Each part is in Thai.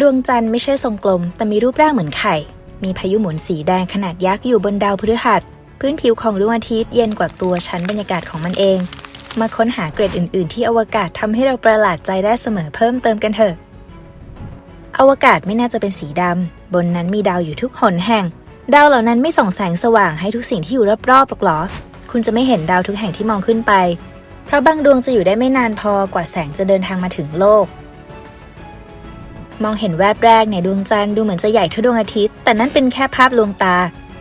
ดวงจันทร์ไม่ใช่ทรงกลม แต่มีรูปร่างเหมือนไข่ มีพายุหมุนสีแดงขนาดยักษ์อยู่บนดาวพฤหัส พื้นผิวของดวงอาทิตย์เย็นกว่าตัวชั้นบรรยากาศของมันเอง มาค้นหาเกรดอื่น ๆ ที่อวกาศทำให้เราประหลาดใจได้เสมอเพิ่มเติมกันเถอะ อวกาศไม่น่าจะเป็นสีดำ บนนั้นมีดาวอยู่ทุกหนแห่ง ดาวเหล่านั้นไม่ส่องแสงสว่างให้ทุกสิ่งที่อยู่รอบๆหรอกหรอ คุณจะไม่เห็นดาวทุกแห่งที่มองขึ้นไป เพราะบางดวงจะอยู่ได้ไม่นานพอกว่าแสงจะเดินทางมาถึงโลก มองเห็นแวบแรกเนี่ยดวงจันทร์ดูเหมือนจะใหญ่เท่าดวงอาทิตย์ แต่นั่นเป็นแค่ภาพลวงตา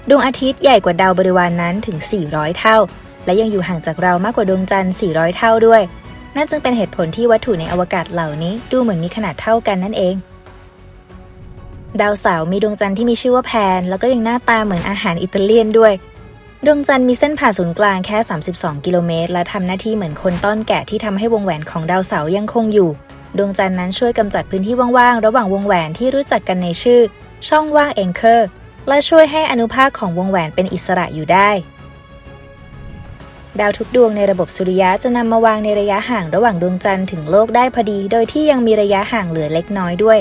ดวงอาทิตย์ใหญ่กว่าดาวบริวารนนั้นถึง 400 เท่า และยังอยู่ห่างจากเรามากกว่าดวงจันทร์ 400 เท่าด้วย นั่นจึงเป็นเหตุผลที่วัตถุในอวกาศเหล่านี้ดูเหมือนมีขนาดเท่ากันนั่นเองดาวเสาร์มีดวงจันทร์ที่มีชื่อว่าแพน แล้วก็ยังหน้าตาเหมือนอาหารอิตาเลียนด้วย ดวงจันทร์มีเส้นผ่าศูนย์กลางแค่ 32 กิโลเมตร และทำหน้าที่เหมือนคนต้อนแกะที่ทำให้วงแหวนของดาวเสาร์ยังคงอยู่ ดวงจันทร์นั้นช่วยกำจัดพื้นที่ว่างๆ ระหว่างวงแหวนที่รู้จักกันในชื่อ ช่องว่างเองเคอร์และช่วยให้อนุภาคของวงแหวนเป็นอิสระอยู่ได้ ดาวทุกดวงในระบบสุริยะจะนำมาวางในระยะห่างระหว่างดวงจันทร์ถึงโลกได้พอดี โดยที่ยังมีระยะห่างเหลือเล็กน้อยด้วย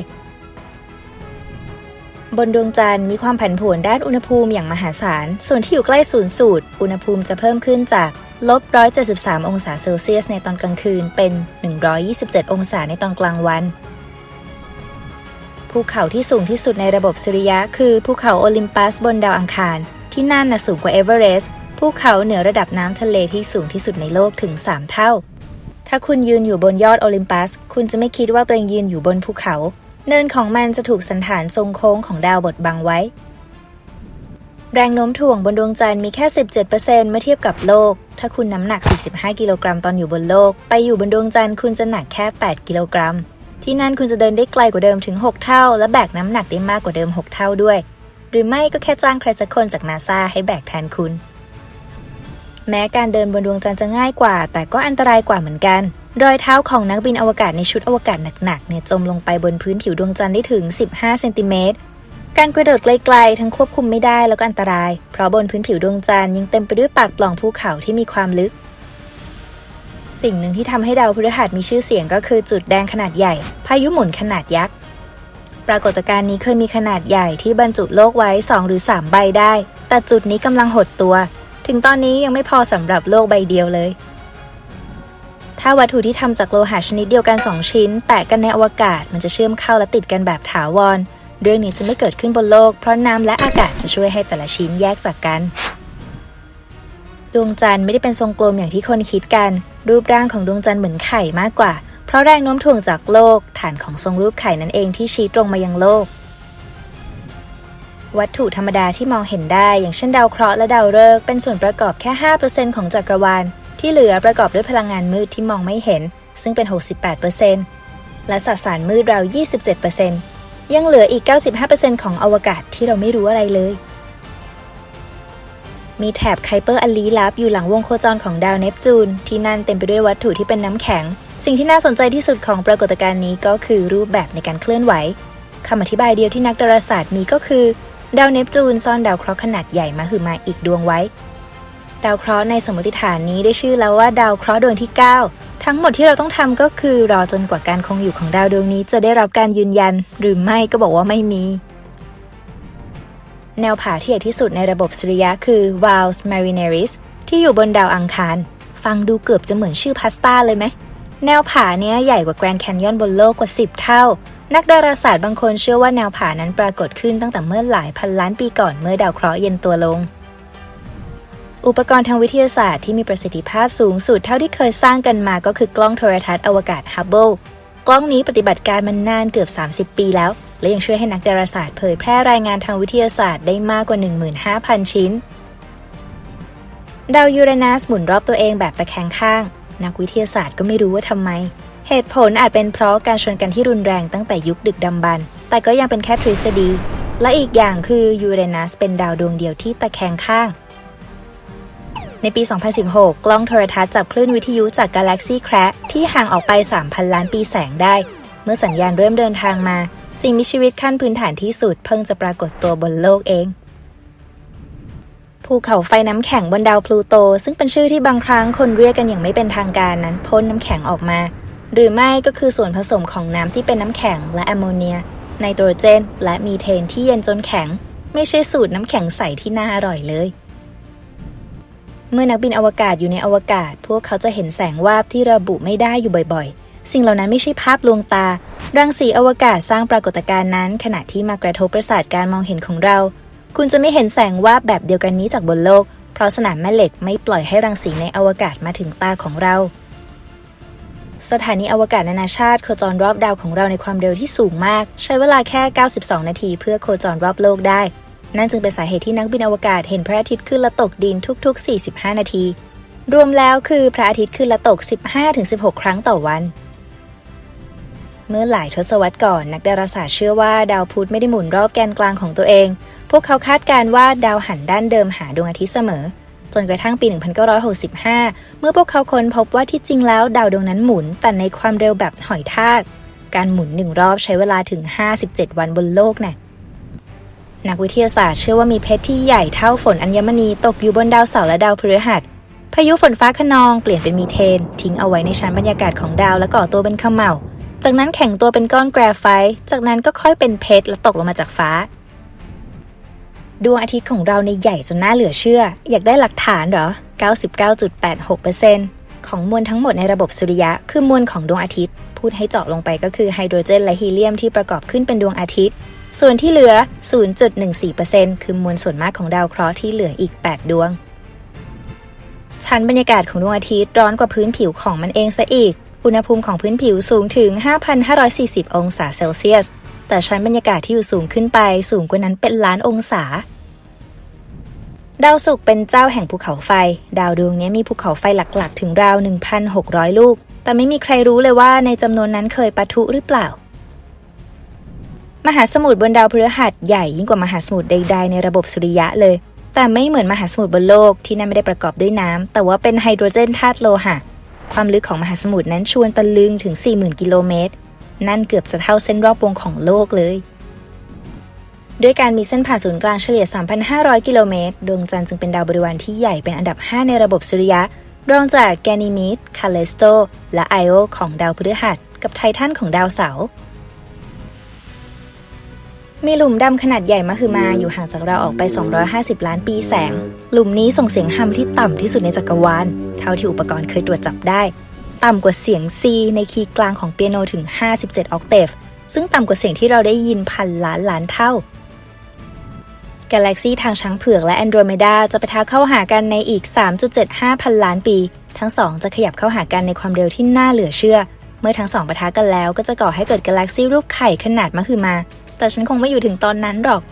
บนดวงจันทร์มีความผันผวนด้านอุณหภูมิอย่างมหาศาล ส่วนที่อยู่ใกล้ศูนย์สูตร อุณหภูมิจะเพิ่มขึ้นจากลบ 173 องศาเซลเซียสในตอนกลางคืน เป็น 127 องศาในตอนกลางวัน ภูเขาที่สูงที่สุดในระบบสุริยะ คือภูเขาโอลิมปัสบนดาวอังคาร ที่นั่นน่ะสูงกว่าเอเวอเรสต์ ภูเขาเหนือระดับน้ำทะเลที่สูงที่สุดในโลกถึง 3 เท่า ถ้าคุณยืนอยู่บนยอดโอลิมปัส คุณจะไม่คิดว่าตัวเองยืนอยู่บนภูเขา เนินของมันจะถูกสันฐานทรงโค้งของดาวบดบังไว้ แรงโน้มถ่วงบนดวงจันทร์มีแค่ 17%เมื่อเทียบกับโลก ถ้าคุณน้ำหนัก 45 กิโลกรัมตอนอยู่บนโลก ไปอยู่บนดวงจันทร์คุณจะหนักแค่ 8 กิโลกรัม ที่นั่นคุณจะเดินได้ไกลกว่าเดิมถึง 6 เท่า และแบกน้ำหนักได้มากกว่าเดิม 6 เท่าด้วย หรือไม่ก็แค่จ้างใครสักคนจากนาซาให้แบกแทนคุณ แม้การเดินบนดวงจันทร์จะง่ายกว่า แต่ก็อันตรายกว่าเหมือนกัน รอยเท้าของนักบินอวกาศในชุดอวกาศหนักๆเนี่ยจมลงไปบนพื้นผิวดวงจันทร์ได้ถึง 15 เซนติเมตร การกระโดดไกลๆ ทั้งควบคุมไม่ได้แล้วก็อันตราย เพราะบนพื้นผิวดวงจันทร์ยังเต็มไปด้วยปากปล่องภูเขาที่มีความลึก สิ่งหนึ่งที่ทำให้ดาวพฤหัสมีชื่อเสียงก็คือจุดแดงขนาดใหญ่ พายุหมุนขนาดยักษ์ ปรากฏการณ์นี้เคยมีขนาดใหญ่ที่บรรจุโลกไว้ 2 หรือ 3 ใบได้ แต่จุดนี้กำลังหดตัว ถึงตอนนี้ยังไม่พอสำหรับโลกใบเดียวเลย ถ้าวัตถุที่ทำจากโลหะชนิดเดียวกัน 2 ชิ้น แตะกันในอวกาศมันจะเชื่อมเข้าและติดกันแบบถาวร เรื่องนี้จะไม่เกิดขึ้นบนโลก เพราะน้ำและอากาศจะช่วยให้แต่ละชิ้นแยกจากกัน ดวงจันทร์ไม่ได้เป็นทรงกลมอย่างที่คนคิดกัน รูปร่างของดวงจันทร์เหมือนไข่มากกว่า เพราะแรงโน้มถ่วงจากโลก ฐานของทรงรูปไข่นั่นเองที่ชี้ตรงมายังโลกวัตถุธรรมดาที่มองเห็นได้ อย่างเช่นดาวเคราะห์และดาวฤกษ์เป็นส่วนประกอบแค่ 5%ของจักรวาล ที่เหลือประกอบด้วยพลังงานมืดที่มองไม่เห็น ซึ่งเป็น 68%และสสารมืดราว 27%ยังเหลืออีก 95%ของอวกาศที่เราไม่รู้อะไรเลย มีแถบไคเปอร์อันลี้ลับอยู่หลังวงโคจรของดาวเนปจูน ที่นั่นเต็มไปด้วยวัตถุที่เป็นน้ำแข็ง สิ่งที่น่าสนใจที่สุดของปรากฏการณ์นี้ก็คือรูปแบบในการเคลื่อนไหวคำอธิบายเดียวที่นักดาราศาสตร์มีก็คือ ดาวเนปจูนซ่อนดาวเคราะห์ขนาดใหญ่มาหือมาอีกดวงไว้ ดาวเคราะห์ในสมมติฐานนี้ได้ชื่อแล้วว่าดาวเคราะห์ดวงที่ 9 ทั้งหมดที่เราต้องทำก็คือรอจนกว่าการคงอยู่ของดาวดวงนี้จะได้รับการยืนยัน หรือไม่ก็บอกว่าไม่มี แนวผาที่ใหญ่ที่สุดในระบบสุริยะคือ Valles Marineris ที่อยู่บนดาวอังคาร ฟังดูเกือบจะเหมือนชื่อพาสต้าเลยไหม แนวผาเนี้ยใหญ่กว่าแกรนด์แคนยอนบนโลกกว่า 10 เท่า นักดาราศาสตร์บางคนเชื่อว่าแนวผานั้นปรากฏขึ้นตั้งแต่เมื่อหลายพันล้านปีก่อนเมื่อดาวเคราะห์เย็นตัวลง อุปกรณ์ทางวิทยาศาสตร์ที่มีประสิทธิภาพสูงสุดเท่าที่เคยสร้างกันมาก็คือกล้องโทรทัศน์อวกาศฮับเบิลกล้องนี้ปฏิบัติการมันนานเกือบ 30 ปีแล้ว และยังช่วยให้นักดาราศาสตร์เผยแพร่รายงานทางวิทยาศาสตร์ได้มากกว่า 15,000 ชิ้น ดาวยูเรนัสหมุนรอบตัวเองแบบตะแคงข้าง นักวิทยาศาสตร์ก็ไม่รู้ว่าทำไม เหตุผลอาจเป็นเพราะการชนกันที่รุนแรงตั้งแต่ยุคดึกดำบรรพ์แต่ก็ยังเป็นแค่ทฤษฎี และอีกอย่างคือยูเรนัสเป็นดาวดวงเดียวที่ตะแคงข้าง ในปี 2016 กล้องโทรทัศน์จับคลื่นวิทยุจากกาแล็กซี่แคระที่ห่างออกไป 3,000 ล้านปีแสงได้ เมื่อสัญญาณเริ่มเดินทางมา สิ่งมีชีวิตขั้นพื้นฐานที่สุดเพิ่งจะปรากฏตัวบนโลกเอง ภูเขาไฟน้ำแข็งบนดาวพลูโต ซึ่งเป็นชื่อที่บางครั้งคนเรียกกันอย่างไม่เป็นทางการนั้นพ่นน้ำแข็งออกมา หรือไม่ก็คือส่วนผสมของน้ำที่เป็นน้ำแข็งและแอมโมเนีย ไนโตรเจน และมีเทนที่เย็นจนแข็ง ไม่ใช่สูตรน้ำแข็งใสที่น่าอร่อยเลย เมื่อนักบินอวกาศอยู่ในอวกาศ พวกเขาจะเห็นแสงวาบที่ระบุไม่ได้อยู่บ่อยๆ สิ่งเหล่านั้นไม่ใช่ภาพลวงตา รังสีอวกาศสร้างปรากฏการณ์นั้น ขณะที่มากระทบประสาทการมองเห็นของเรา คุณจะไม่เห็นแสงวาบแบบเดียวกันนี้จากบนโลก เพราะสนามแม่เหล็กไม่ปล่อยให้รังสีในอวกาศมาถึงตาของเรา สถานีอวกาศนานาชาติโคจรรอบดาวของเราในความเร็วที่สูงมาก ใช้เวลาแค่ 92 นาที เพื่อโคจรรอบโลกได้ นั่นจึงเป็นสาเหตุที่นักบินอวกาศเห็นพระอาทิตย์ขึ้นและตกดินทุก ๆ 45 นาที รวมแล้วคือพระอาทิตย์ขึ้นและตก 15-16 ครั้งต่อวัน เมื่อหลายทศวรรษก่อนนักดาราศาสตร์เชื่อว่าดาวพุธไม่ได้หมุนรอบแกนกลางของตัวเอง พวกเขาคาดการณ์ว่าดาวหันด้านเดิมหาดวงอาทิตย์เสมอ จนกระทั่งปี 1965 เมื่อพวกเขาค้นพบว่าที่จริงแล้วดาวดวงนั้นหมุนแต่ในความเร็วแบบหอยทาก การหมุนหนึ่งรอบใช้เวลาถึง 57 วันบนโลกน่ะ นักวิทยาศาสตร์เชื่อว่ามีเพชรที่ใหญ่เท่าฝนอัญมณีตกอยู่บนดาวเสาร์และดาวพฤหัส พายุฝนฟ้าขนองเปลี่ยนเป็นมีเทน ทิ้งเอาไว้ในชั้นบรรยากาศของดาวและก่อตัวเป็นขม่าจากนั้นแข็งตัวเป็นก้อนแกรไฟต์จากนั้นก็ค่อยเป็นเพชรและตกลงมาจากฟ้า ดวงอาทิตย์ของเราในใหญ่จนน่าเหลือเชื่อ อยากได้หลักฐานเหรอ 99.86%ของมวลทั้งหมดในระบบสุริยะ คือมวลของดวงอาทิตย์ พูดให้เจาะลงไปก็คือไฮโดรเจนและฮีเลียมที่ประกอบขึ้นเป็นดวงอาทิตย์ ส่วนที่เหลือ 0.14%คือมวลส่วนมากของดาวเคราะห์ที่เหลืออีก 8 ดวง ชั้นบรรยากาศของดวงอาทิตย์ร้อนกว่าพื้นผิวของมันเองซะอีก อุณหภูมิของพื้นผิวสูงถึง 5,540 องศาเซลเซียส แต่ชั้นบรรยากาศที่อยู่สูงขึ้นไปสูงกว่านั้นเป็นล้านองศาดาวศุกร์เป็นเจ้าแห่งภูเขาไฟ ดาวดวงนี้มีภูเขาไฟหลักๆ ถึงราว 1,600 ลูก แต่ไม่มีใครรู้เลยว่าในจำนวนนั้นเคยปะทุหรือเปล่า มหาสมุทรบนดาวพฤหัสใหญ่ยิ่งกว่ามหาสมุทรใด ๆ ในระบบสุริยะเลย แต่ไม่เหมือนมหาสมุทรบนโลกที่นั่นไม่ได้ประกอบด้วยน้ำแต่ว่าเป็นไฮโดรเจนธาตุโลหะ ความลึกของมหาสมุทรนั้นชวนตะลึงถึง 40,000 กิโลเมตร นั่นเกือบจะเท่าเส้นรอบวงของโลกเลย ด้วยการมีเส้นผ่านศูนย์กลางเฉลี่ย 3,500 กิโลเมตร ดวงจันทร์จึงเป็นดาวบริวารที่ใหญ่เป็นอันดับ 5 ในระบบสุริยะ รองจากแกนีมีดคาเลสโต และไอโอของดาวพฤหัส กับไททันของดาวเสาร์ มีหลุมดำขนาดใหญ่มหึมาอยู่ห่างจากเราออกไป 250 ล้านปีแสง หลุมนี้ส่งเสียงฮัมที่ต่ำที่สุดในจักรวาล เท่าที่อุปกรณ์เคยตรวจจับได้ ต่ำกว่าเสียง C ในคีย์กลางของเปียโนถึง 57 ออกเตฟ ซึ่งต่ำกว่าเสียงที่เราได้ยินพันล้านล้านเท่ากาแล็กซีทางช้างเผือกและแอนโดรเมดาจะปะทะเข้าหากันในอีก 3.75 พันล้านปี ทั้งสองจะขยับเข้าหากันในความเร็วที่น่าเหลือเชื่อ เมื่อทั้งสองปะทะกันแล้วก็จะก่อให้เกิดกาแล็กซีรูปไข่ขนาดมหึมา แต่ฉันคงไม่อยู่ถึงตอนนั้นหรอก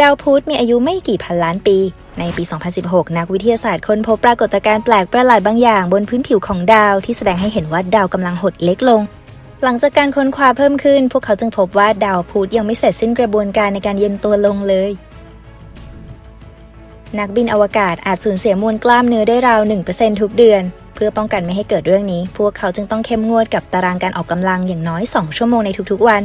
ดาวพุธมีอายุไม่กี่พันล้านปี ในปี 2016 นักวิทยาศาสตร์ค้นพบปรากฏการณ์แปลกประหลาดบางอย่างบนพื้นผิวของดาวที่แสดงให้เห็นว่าดาวกำลังหดเล็กลง หลังจากการค้นคว้าเพิ่มขึ้น พวกเขาจึงพบว่าดาวพุธยังไม่เสร็จสิ้นกระบวนการในการเย็นตัวลงเลยนักบินอวกาศอาจสูญเสียมวลกล้ามเนื้อได้ราว 1%ทุกเดือน เพื่อป้องกันไม่ให้เกิดเรื่องนี้ พวกเขาจึงต้องเข้มงวดกับตารางการออกกำลังอย่างน้อย 2 ชั่วโมงในทุกๆวัน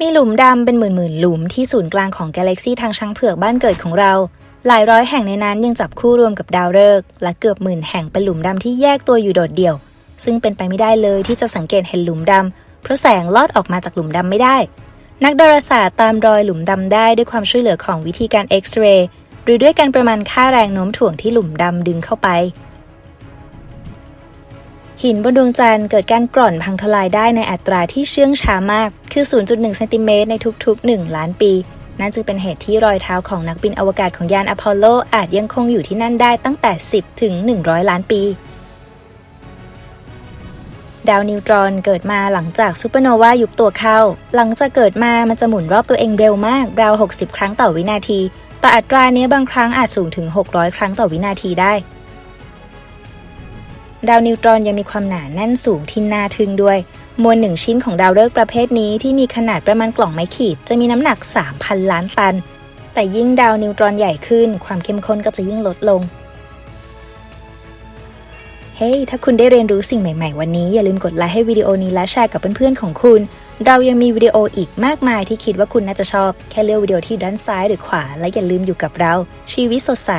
มีหลุมดำเป็นหมื่นๆหลุมที่ศูนย์กลางของกาแล็กซีทางช้างเผือกบ้านเกิดของเรา หลายร้อยแห่งในนั้นยังจับคู่รวมกับดาวฤกษ์และเกือบหมื่นแห่งเป็นหลุมดำที่แยกตัวอยู่โดดเดี่ยว ซึ่งเป็นไปไม่ได้เลยที่จะสังเกตเห็นหลุมดำเพราะแสงลอดออกมาจากหลุมดำไม่ได้ นักดาราศาสตร์ตามรอยหลุมดำได้ด้วยความช่วยเหลือของวิธีการเอ็กซเรย์หรือด้วยการประมาณค่าแรงโน้มถ่วงที่หลุมดำดึงเข้าไป หินบนดวงจันทร์เกิดการกร่อนพังทลายได้ในอัตราที่เชื่องช้ามาก คือ 0.1เซนติเมตรในทุกๆ 1 ล้านปี นั่นจึงเป็นเหตุที่รอยเท้าของนักบินอวกาศของยานอพอลโลอาจยังคงอยู่ที่นั่นได้ตั้งแต่ 10 ถึง 100 ล้านปี ดาวนิวตรอนเกิดมาหลังจากซูเปอร์โนวายุบตัวเข้า หลังจากเกิดมามันจะหมุนรอบตัวเองเร็วมาก ราว 60 ครั้งต่อวินาที แต่อัตราเนี้ยบางครั้งอาจสูงถึง 600 ครั้งต่อวินาทีได้ ดาวนิวตรอนยังมีความหนาแน่นสูงที่น่าทึ่งด้วย มวลหนึ่งชิ้นของดาวฤกษ์ประเภทนี้ที่มีขนาดประมาณกล่องไม้ขีด จะมีน้ำหนัก 3,000 ล้านตัน แต่ยิ่งดาวนิวตรอนใหญ่ขึ้น ความเข้มข้นก็จะยิ่งลดลง เฮ้ยถ้าคุณได้เรียนรู้สิ่งใหม่ๆ วันนี้อย่าลืมกดไลค์ให้วิดีโอนี้และแชร์กับเพื่อนๆของคุณ เรายังมีวิดีโออีกมากมายที่คิดว่าคุณน่าจะชอบ แค่เลือกวิดีโอที่ด้านซ้ายหรือขวา และอย่าลืมอยู่กับเรา ชีวิตสดใส